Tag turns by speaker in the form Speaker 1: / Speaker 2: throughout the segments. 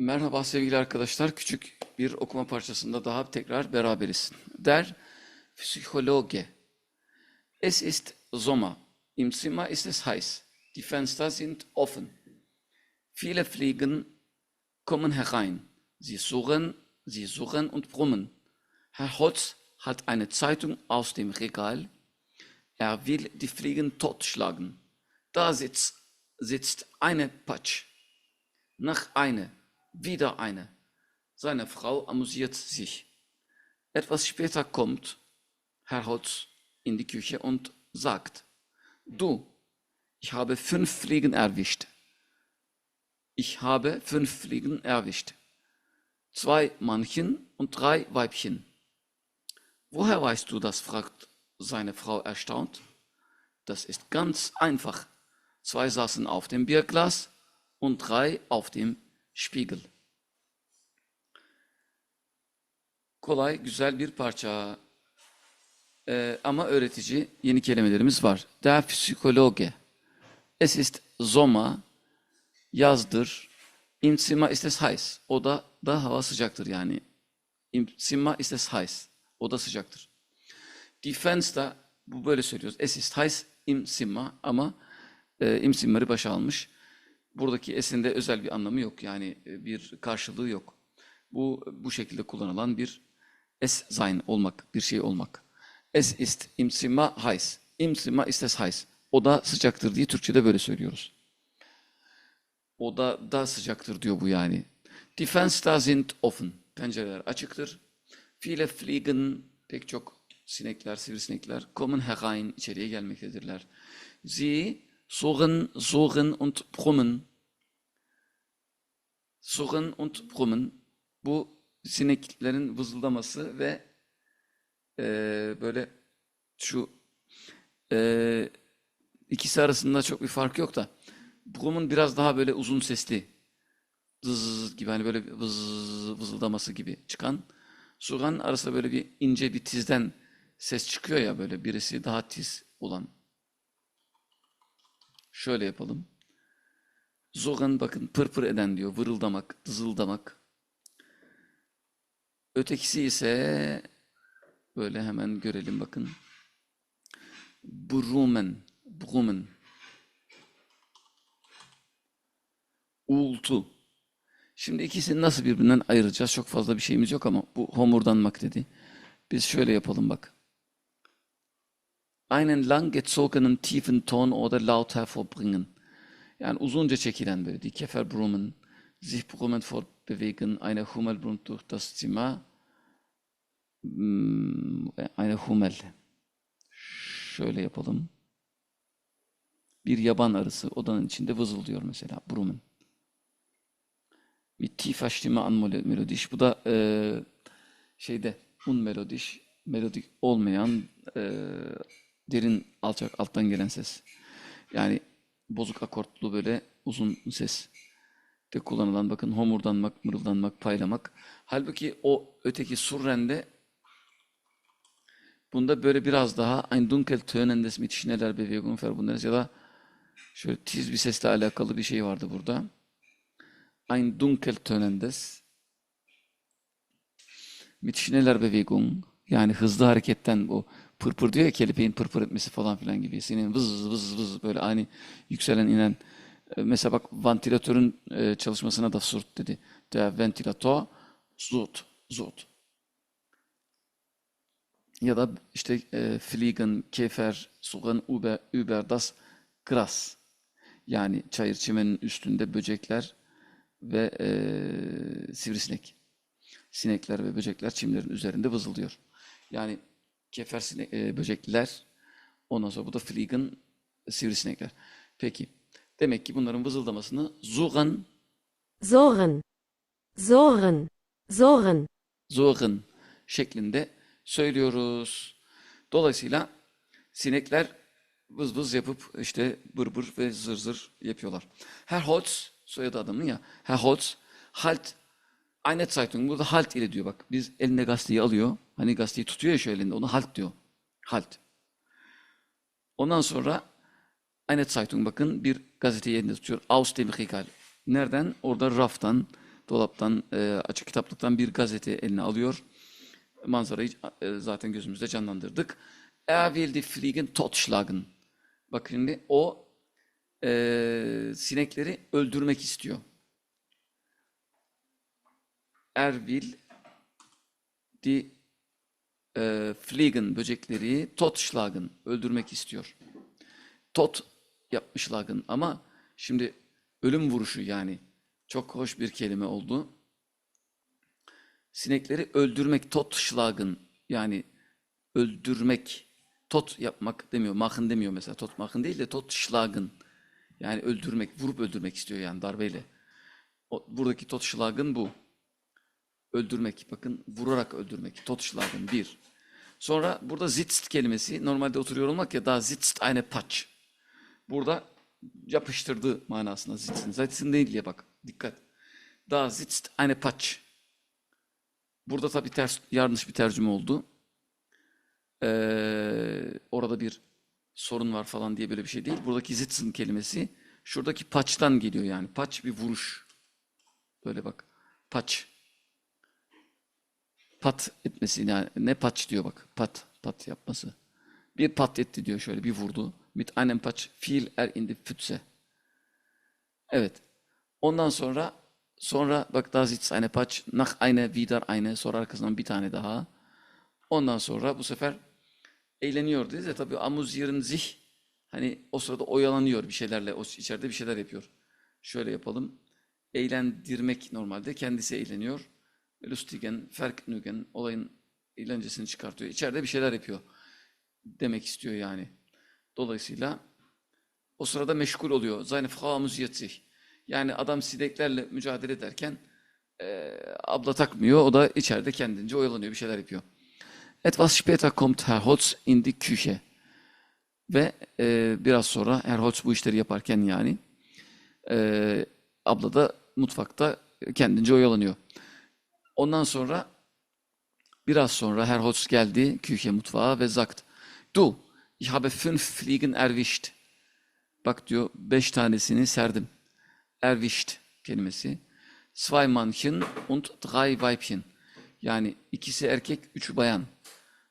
Speaker 1: Merhaba sevgili arkadaşlar. Küçük bir okuma parçasında daha tekrar beraberiz. Der Psychologe. Es ist Sommer. Im Zimmer ist es heiß. Die Fenster sind offen. Viele Fliegen kommen herein. Sie suchen, sie suchen und brummen. Herr Hotz hat eine Zeitung aus dem Regal. Er will die Fliegen totschlagen. Da sitzt, sitzt eine Patsch. Nach eine, wieder eine. Seine Frau amüsiert sich. Etwas später kommt Herr Hotz in die Küche und sagt, du, ich habe fünf Fliegen erwischt. Ich habe fünf Fliegen erwischt. Zwei Mannchen und drei Weibchen. Woher weißt du das? fragt seine Frau erstaunt. Das ist ganz einfach. Zwei saßen auf dem Bierglas und drei auf dem Spiegel. Kolay, güzel bir parça. Ee, ama öğretici yeni kelimelerimiz var. Der Psychologe. Es ist Sommer. Yazdır. Im Zimmer ist es heiß. O da hava sıcaktır yani. Im Zimmer ist es heiß. O da sıcaktır. Die Fenster, bu böyle söylüyoruz. Es ist heiß im Zimmer ama e, im Zimmer'i başa almış. Buradaki esinde özel bir anlamı yok. Yani e, bir karşılığı yok. Bu bu şekilde kullanılan bir es sein olmak, bir şey olmak. Es ist im Zimmer heiß. Im Zimmer ist es heiß. O da sıcaktır diye Türkçe'de böyle söylüyoruz. O da da sıcaktır diyor bu yani. Die Fenster sind offen. Pencereler açıktır. Viele Fliegen, pek çok sinekler, sivrisinekler kommen herein, içeriye gelmektedirler. Sie suchen, suchen und brummen. Suchen und brummen. Bu sineklerin vızıldaması ve eee, böyle şu eee, ikisi arasında çok bir fark yok da brummen biraz daha böyle uzun sesli zız gibi hani böyle vız vızıldaması gibi çıkan sugan arasında böyle bir ince bir tizden ses çıkıyor ya böyle birisi daha tiz olan. Şöyle yapalım. Zogan bakın pırpır eden diyor. Vırıldamak, dızıldamak. Ötekisi ise böyle hemen görelim bakın. Brumen, brumen. Uğultu. Şimdi ikisini nasıl birbirinden ayıracağız? Çok fazla bir şeyimiz yok ama bu homurdanmak dedi. Biz şöyle yapalım bak. Einen langgezogenen tiefen Ton oder laut hervorbringen. Yani uzunca çekilen böyle. Die Käfer brummen, sich brummend fortbewegen, eine Hummel brummt durch das Zimmer. Hmm, Eine Hummel. Şöyle yapalım. Bir yaban arısı odanın içinde vızıldıyor mesela. Brummen. Mit tiefer Stimme an melo- melodisch. Bu da eee, şeyde unmelodisch, melodik olmayan eee, derin alçak alttan gelen ses. Yani bozuk akortlu böyle uzun ses de kullanılan bakın homurdanmak, mırıldanmak, paylamak. Halbuki o öteki surrende bunda böyle biraz daha ein dunkel tönendes mit schneller Bewegung verbunden ya da şöyle tiz bir sesle alakalı bir şey vardı burada. Ein dunkel tönendes mit schneller Bewegung yani hızlı hareketten o pırpır diyor ya kelebeğin pırpır etmesi falan filan gibi. Senin vız vız vız böyle ani yükselen inen e, mesela bak vantilatörün e, çalışmasına da surt dedi. Der Ventilator zut zut. Ya da işte e, Fliegen, Käfer, suchen über, über das Gras. Yani çayır çimenin üstünde böcekler ve e, sivrisinek. Sinekler ve böcekler çimlerin üzerinde vızıldıyor. Yani kefer sinek, e, böcekler, ondan sonra bu da Fliegen, sivrisinekler. Peki, demek ki bunların vızıldamasını Zugan,
Speaker 2: Soren, Soren, Soren,
Speaker 1: Zugan şeklinde söylüyoruz. Dolayısıyla sinekler vız vız yapıp işte bır bır ve zır zır yapıyorlar. Herr Holz, soyadı adamın ya, Herr Holz, halt Eine Zeitung, burada halt ile diyor bak. Biz eline gazeteyi alıyor. Hani gazeteyi tutuyor ya şöyle elinde, onu halt diyor. Halt. Ondan sonra Eine Zeitung bakın bir gazeteyi elinde tutuyor. Aus dem Regal. Nereden? Orada raftan dolaptan, e, açık kitaplıktan bir gazete eline alıyor. Manzarayı e, zaten gözümüzde canlandırdık. Er will die Fliegen totschlagen. Bak şimdi o e, sinekleri öldürmek istiyor. Er will die e, Fliegen böcekleri totschlagen öldürmek istiyor. Tot yapmışlagen ama şimdi ölüm vuruşu yani çok hoş bir kelime oldu. Sinekleri öldürmek totschlagen yani öldürmek tot yapmak demiyor. Machen demiyor mesela. Tot machen değil de totschlagen. Yani öldürmek, vurup öldürmek istiyor yani darbeyle. O, buradaki totschlagen bu. Öldürmek. Bakın vurarak öldürmek. Totschlagen bir. Sonra burada sitzt kelimesi normalde oturuyor olmak ya da sitzt eine Patsch. Burada yapıştırdı manasında sitzen. Sitzen değil ya bak dikkat. Da sitzt eine Patsch. Burada tabii ters yanlış bir tercüme oldu. Ee, orada bir sorun var falan diye böyle bir şey değil. Buradaki sitzen kelimesi şuradaki paçtan geliyor yani. Paç bir vuruş. Böyle bak. Paç. Pat etmesi yani ne paç diyor bak. Pat pat yapması. Bir pat etti diyor şöyle bir vurdu. Mit einem Patsch fiel er in die Pfütze. Evet. Ondan sonra sonra bak da sitzt eine Patsch nach eine wieder eine sonra arkasından bir tane daha. Ondan sonra bu sefer eğleniyor dedi de tabii amuzieren sich hani o sırada oyalanıyor bir şeylerle o içeride bir şeyler yapıyor. Şöyle yapalım. Eğlendirmek normalde kendisi eğleniyor. Lustigen, Vergnügen olayın eğlencesini çıkartıyor. İçeride bir şeyler yapıyor demek istiyor yani. Dolayısıyla o sırada meşgul oluyor. Seine Frau amüsiert. Yani adam sineklerle mücadele ederken e, abla takmıyor. O da içeride kendince oyalanıyor, bir şeyler yapıyor. Etwas später kommt Herr Holz in die Küche. Ve e, biraz sonra Herr Holz bu işleri yaparken yani e, abla da mutfakta kendince oyalanıyor. Ondan sonra biraz sonra Herr Holz geldi Küche mutfağa ve sagt Du, ich habe fünf Fliegen erwischt. Bak diyor beş tanesini serdim. Erwischt kelimesi. Zwei Mannchen und drei Weibchen. Yani ikisi erkek, üçü bayan.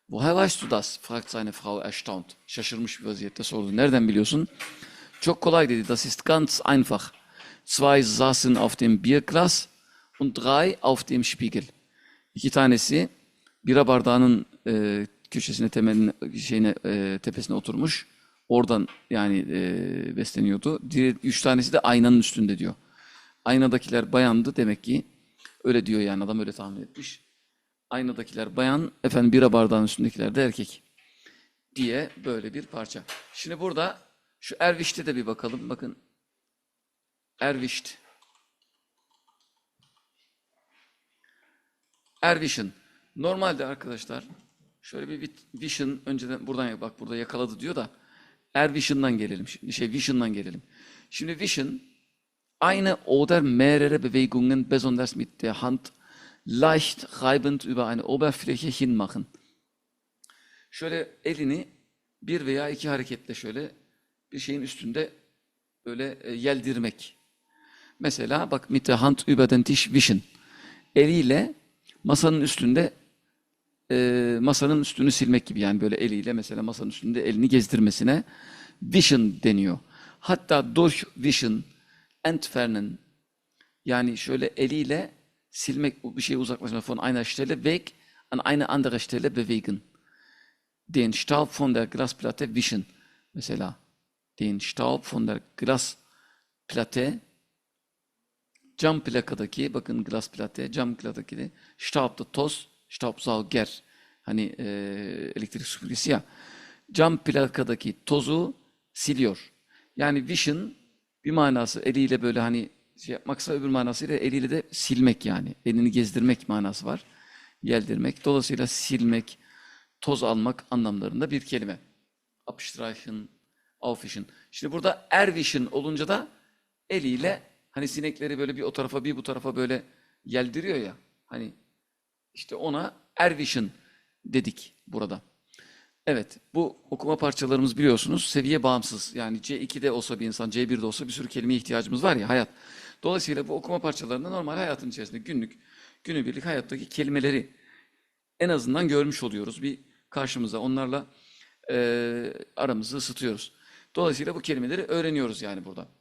Speaker 1: Woher weißt du das? fragt seine Frau erstaunt. Şaşırmış bir vaziyette sordu. Nereden biliyorsun? Çok kolay dedi. Das ist ganz einfach. Zwei saßen auf dem Bierglas und drei auf dem Spiegel. İki tanesi bira bardağının e, köşesine temeline şeyine e, tepesine oturmuş. Oradan yani e, besleniyordu. Diğer üç tanesi de aynanın üstünde diyor. Aynadakiler bayandı demek ki. Öyle diyor yani adam öyle tahmin etmiş. Aynadakiler bayan, efendim bira bardağının üstündekiler de erkek. Diye böyle bir parça. Şimdi burada şu Erviş'te de bir bakalım. Bakın. Ervişt. Erviş'in. Normalde arkadaşlar şöyle bir vision önceden buradan bak burada yakaladı diyor da Ervision'dan gelelim. Şimdi şey vision'dan gelelim. Şimdi vision eine oder mehrere Bewegungen besonders mit der Hand leicht reibend über eine Oberfläche hinmachen. Şöyle elini bir veya iki hareketle şöyle bir şeyin üstünde böyle e, yeldirmek. Mesela bak mit der Hand über den Tisch wischen. Eliyle masanın üstünde e, masanın üstünü silmek gibi yani böyle eliyle mesela masanın üstünde elini gezdirmesine vision deniyor. Hatta durch vision entfernen yani şöyle eliyle silmek bir şeyi uzaklaşmak von einer Stelle weg an eine andere Stelle bewegen. Den Staub von der Glasplatte wischen. Mesela den Staub von der Glasplatte cam plakadaki bakın Glasplatte cam plakadaki Staub da toz Staubsauger hani e, elektrik süpürgesi ya cam plakadaki tozu siliyor. Yani vision bir manası eliyle böyle hani şey yapmaksa öbür manasıyla eliyle de silmek yani. Elini gezdirmek manası var. Yeldirmek. Dolayısıyla silmek, toz almak anlamlarında bir kelime. Abstreichen, aufwischen. Şimdi burada erwischen olunca da eliyle hani sinekleri böyle bir o tarafa bir bu tarafa böyle yeldiriyor ya. Hani işte ona erwischen dedik burada. Evet, bu okuma parçalarımız biliyorsunuz seviye bağımsız. Yani C2'de olsa bir insan, C1'de olsa bir sürü kelimeye ihtiyacımız var ya hayat. Dolayısıyla bu okuma parçalarında normal hayatın içerisinde günlük, günübirlik hayattaki kelimeleri en azından görmüş oluyoruz. Bir karşımıza onlarla e, aramızı ısıtıyoruz. Dolayısıyla bu kelimeleri öğreniyoruz yani burada.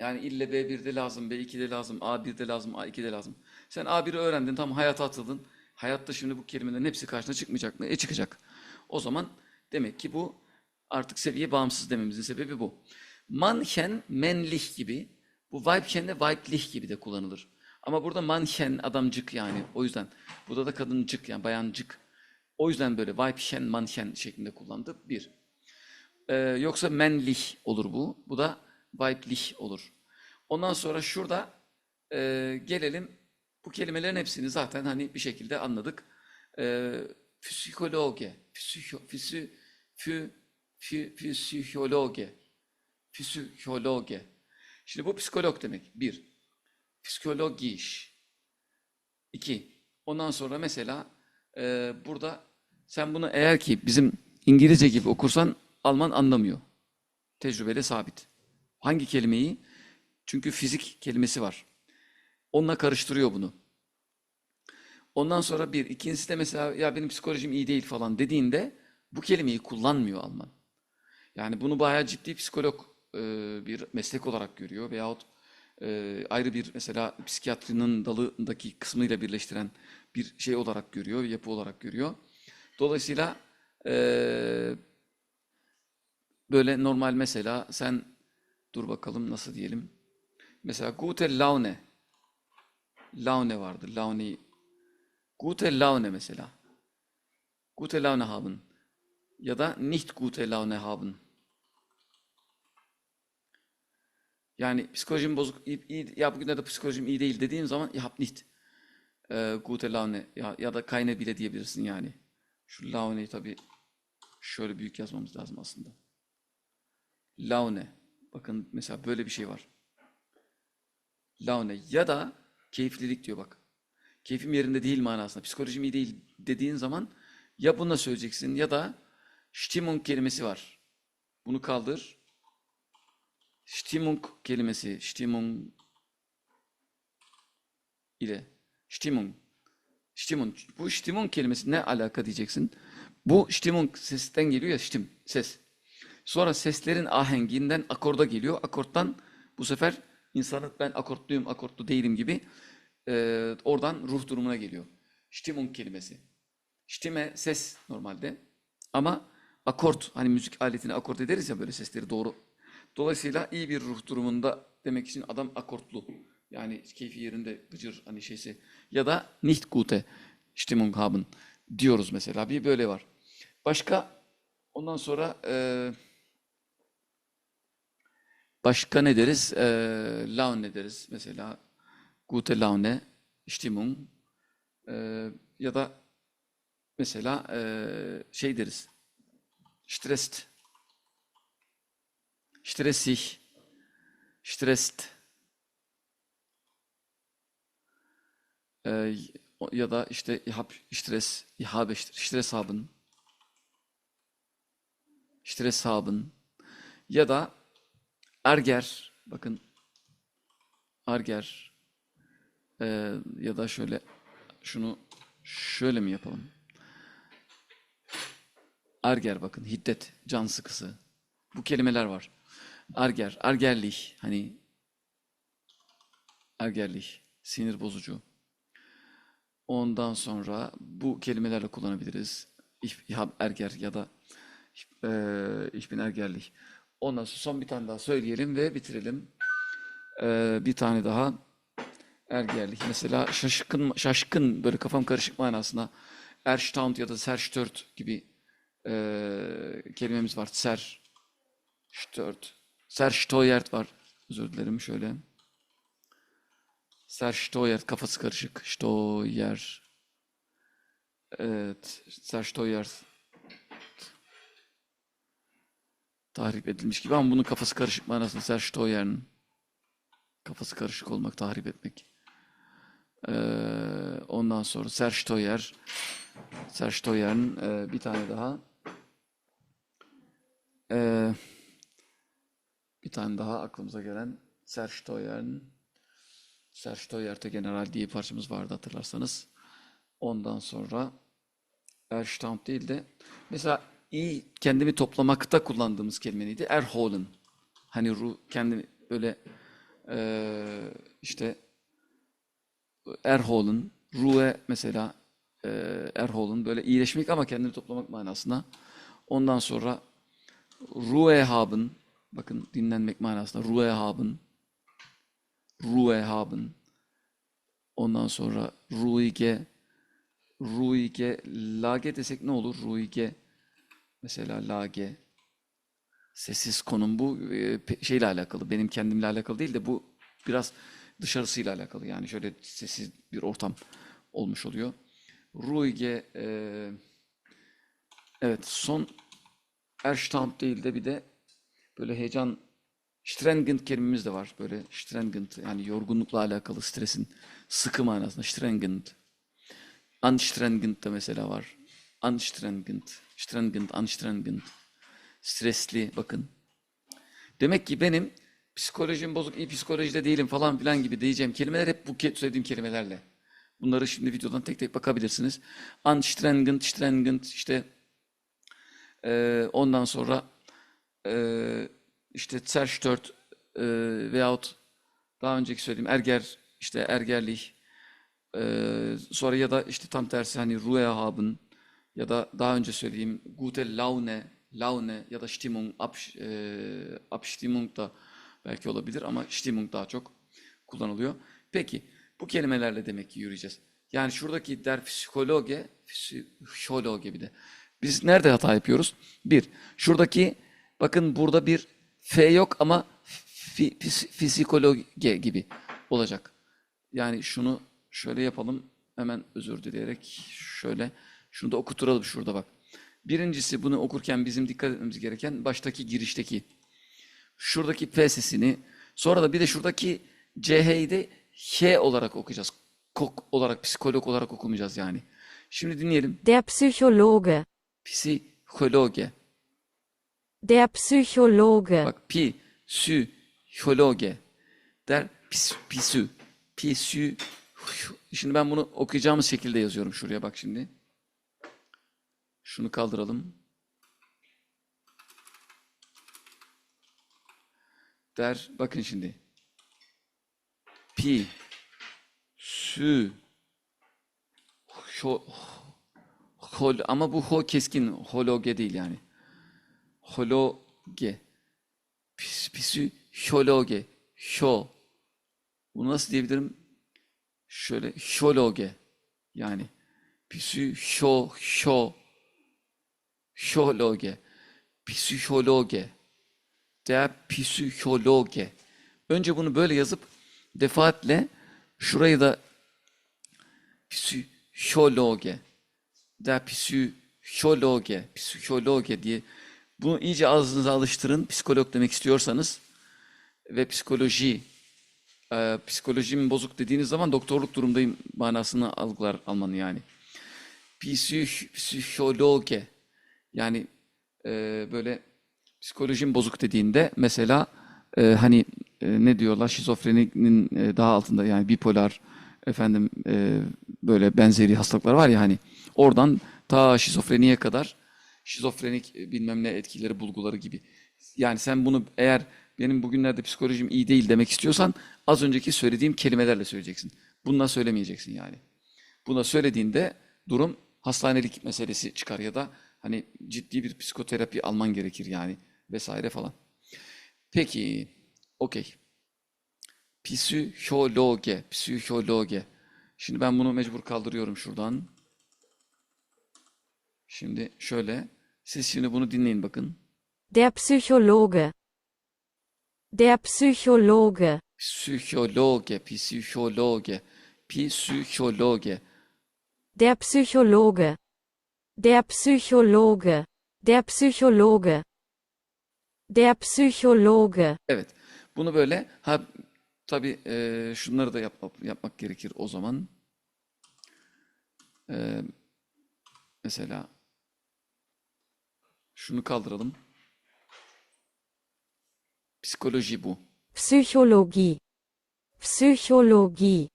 Speaker 1: Yani ille B1'de lazım, B2'de lazım, A1'de lazım, A2'de lazım. Sen A1'i öğrendin, tam hayata atıldın. Hayatta şimdi bu kelimelerin hepsi karşına çıkmayacak mı? E çıkacak. O zaman demek ki bu artık seviye bağımsız dememizin sebebi bu. Manchen, menlich gibi. Bu weibchen de weiblich gibi de kullanılır. Ama burada manchen adamcık yani. O yüzden burada da kadıncık yani bayancık. O yüzden böyle weibchen, manchen şeklinde kullandı. Bir. Ee, yoksa männlich olur bu. Bu da weiblich olur. Ondan sonra şurada e, gelelim bu kelimelerin hepsini zaten hani bir şekilde anladık. E, psikologe, psiko, psü, fü, fü, psikologe, psikologe. Şimdi bu psikolog demek. Bir. Psikologiş. İki. Ondan sonra mesela e, burada sen bunu eğer ki bizim İngilizce gibi okursan Alman anlamıyor. Tecrübeyle sabit. Hangi kelimeyi? Çünkü fizik kelimesi var. Onunla karıştırıyor bunu. Ondan sonra bir, ikincisi de mesela ya benim psikolojim iyi değil falan dediğinde bu kelimeyi kullanmıyor Alman. Yani bunu bayağı ciddi psikolog e, bir meslek olarak görüyor veyahut e, ayrı bir mesela psikiyatrinin dalındaki kısmıyla birleştiren bir şey olarak görüyor, yapı olarak görüyor. Dolayısıyla e, böyle normal mesela sen dur bakalım nasıl diyelim. Mesela gute Laune. Laune vardı. Laune. Gute Laune mesela. Gute Laune haben. Ya da nicht gute Laune haben. Yani psikolojim bozuk, iyi, iyi- ya bugünlerde psikolojim iyi değil dediğim zaman hab nicht e, gute Laune ya, ya da keine bile diyebilirsin yani. Şu Laune'yi tabii şöyle büyük yazmamız lazım aslında. Laune. Bakın mesela böyle bir şey var. Laune ya da keyiflilik diyor bak. Keyfim yerinde değil manasında. Psikolojim iyi değil dediğin zaman ya bunu söyleyeceksin ya da Stimmung kelimesi var. Bunu kaldır. Stimmung kelimesi. Stimmung ile. Stimmung. Stimmung. Bu Stimmung kelimesi ne alaka diyeceksin. Bu Stimmung sesten geliyor ya Stim, ses. Sonra seslerin ahenginden akorda geliyor. Akorttan bu sefer insanın ben akortluyum, akortlu değilim gibi e, oradan ruh durumuna geliyor. Stimmung kelimesi. Stimme ses normalde. Ama akort, hani müzik aletini akort ederiz ya böyle sesleri doğru. Dolayısıyla iyi bir ruh durumunda demek için adam akortlu. Yani keyfi yerinde gıcır hani şeysi. Ya da nicht gute Stimmung haben diyoruz mesela. Bir böyle var. Başka ondan sonra e, başka ne deriz? E, Laune deriz mesela. Gute Laune, Stimmung e, ya da mesela e, şey deriz. Stresst. Stressig. Stresst. Ee, o- ya da işte ich hab Stress, ich habe Stress haben. Stress haben. Ya da Erger. Bakın Erger. Ee, ya da şöyle şunu şöyle mi yapalım? Erger bakın hiddet, can sıkısı. Bu kelimeler var. Erger, ergerlich hani ergerlich, sinir bozucu. Ondan sonra bu kelimelerle kullanabiliriz. Ich, ich hab erger ya da ich, eee, ich bin ergerlich. Ondan sonra son bir tane daha söyleyelim ve bitirelim. Eee, bir tane daha ergerlich. Mesela şaşkın, şaşkın böyle kafam karışık manasına erstaunt ya da zerstört gibi eee, kelimemiz var. Ser, stört. Zersteuert var. Özür dilerim şöyle. Zersteuert, kafası karışık. Steuer. Evet, zersteuert. Tahrip edilmiş gibi ama bunun kafası karışık manasında zersteuern. Kafası karışık olmak, tahrip etmek. Ee, ondan sonra zersteuer. Zersteuern. Ee, bir tane daha. Ee, bir tane daha aklımıza gelen zersteuern. Serge Toyerte General diye parçamız vardı hatırlarsanız. Ondan sonra Erstand değil de mesela iyi kendimi toplamakta kullandığımız kelime neydi? Erholen. Hani ru kendimi böyle eee, işte Erholen, Ruhe mesela eee Erholen böyle iyileşmek ama kendini toplamak manasına. Ondan sonra Ruhe haben bakın dinlenmek manasında Ruhe haben ondan sonra ruhige ruhige lage desek ne olur? Ruhige mesela lage sessiz konum bu e, şeyle alakalı. Benim kendimle alakalı değil de bu biraz dışarısıyla alakalı. Yani şöyle sessiz bir ortam olmuş oluyor. Ruhige e, evet son Erstand değil de bir de böyle heyecan Strengend kelimemiz de var. Böyle Strengend yani yorgunlukla alakalı stresin sıkı manasında Strengend. Anstrengend de mesela var. Anstrengend, Strengend, Anstrengend. Stresli bakın. Demek ki benim psikolojim bozuk, iyi psikolojide değilim falan filan gibi diyeceğim kelimeler hep bu söylediğim kelimelerle. Bunları şimdi videodan tek tek bakabilirsiniz. Anstrengend, Strengend işte eee, ondan sonra eee, işte zerstört eee veyahut daha önceki söylediğim erger işte ergerlik eee, sonra ya da işte tam tersi hani Ruhe haben ya da daha önce söylediğim gute Laune Laune ya da Stimmung Abs eee, Abstimmung da belki olabilir ama Stimmung daha çok kullanılıyor. Peki bu kelimelerle demek ki yürüyeceğiz. Yani şuradaki der psikologe, psikologe bir de. Biz nerede hata yapıyoruz? Bir, şuradaki bakın burada bir F yok ama fi, psikologe gibi olacak. Yani şunu şöyle yapalım. Hemen özür dileyerek şöyle. Şunu da okuturalım şurada bak. Birincisi bunu okurken bizim dikkat etmemiz gereken baştaki girişteki şuradaki P sesini sonra da bir de şuradaki CH'yi de H olarak okuyacağız. Kok olarak, psikolog olarak okumayacağız yani. Şimdi dinleyelim.
Speaker 2: Der Psychologe.
Speaker 1: Psikologe.
Speaker 2: Der Psychologe.
Speaker 1: Bak pi, sü, hologe. Der pis, pisü. Pisü. Şimdi ben bunu okuyacağımız şekilde yazıyorum şuraya bak şimdi. Şunu kaldıralım. Der bakın şimdi. Pi, sü, ho, hol, ama bu ho keskin hologe değil yani. Hologe. Pis, pisü hologe. Şo. Bunu nasıl diyebilirim? Şöyle hologe. Yani pisü şo şo şologe. Psikologe. Der Psychologe. Önce bunu böyle yazıp defaatle şurayı da Psychologe. Der Psychologe. Psychologe diye bunu iyice ağzınıza alıştırın. Psikolog demek istiyorsanız ve psikoloji e, psikolojim bozuk dediğiniz zaman doktorluk durumdayım manasını algılar Almanı yani. Psih, psikologe yani e, böyle psikolojim bozuk dediğinde mesela e, hani e, ne diyorlar şizofreninin e, daha altında yani bipolar efendim e, böyle benzeri hastalıklar var ya hani oradan ta şizofreniye kadar şizofrenik e, bilmem ne etkileri bulguları gibi. Yani sen bunu eğer benim bugünlerde psikolojim iyi değil demek istiyorsan az önceki söylediğim kelimelerle söyleyeceksin. Bununla söylemeyeceksin yani. Buna söylediğinde durum hastanelik meselesi çıkar ya da hani ciddi bir psikoterapi alman gerekir yani vesaire falan. Peki, okey. Psikologe, psikologe. Şimdi ben bunu mecbur kaldırıyorum şuradan. Şimdi şöyle, siz şimdi bunu dinleyin bakın.
Speaker 2: Der Psychologe. Der Psychologe.
Speaker 1: Psikologe, psikologe, psikologe.
Speaker 2: Der Psychologe. Der Psychologe. Der Psychologe. Der Psychologe.
Speaker 1: Evet, bunu böyle, ha tabii e, şunları da yapmak, yapmak gerekir o zaman. E, mesela şunu kaldıralım. Psikoloji bu.
Speaker 2: Psychologie. Psychologie.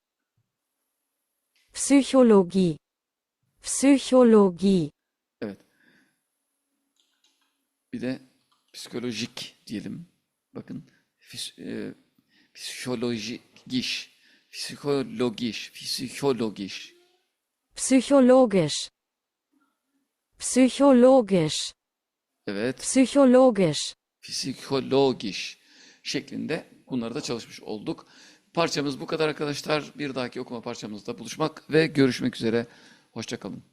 Speaker 2: Psychologie. Psychologie.
Speaker 1: Evet. Bir de psikolojik diyelim. Bakın fis, e, psikolojiş, psikologiş, psikologiş.
Speaker 2: Psychologisch. Psychologisch.
Speaker 1: Evet,
Speaker 2: Psychologisch.
Speaker 1: psikologiş şeklinde bunları da çalışmış olduk. Parçamız bu kadar arkadaşlar. Bir dahaki okuma parçamızda buluşmak ve görüşmek üzere. Hoşça kalın.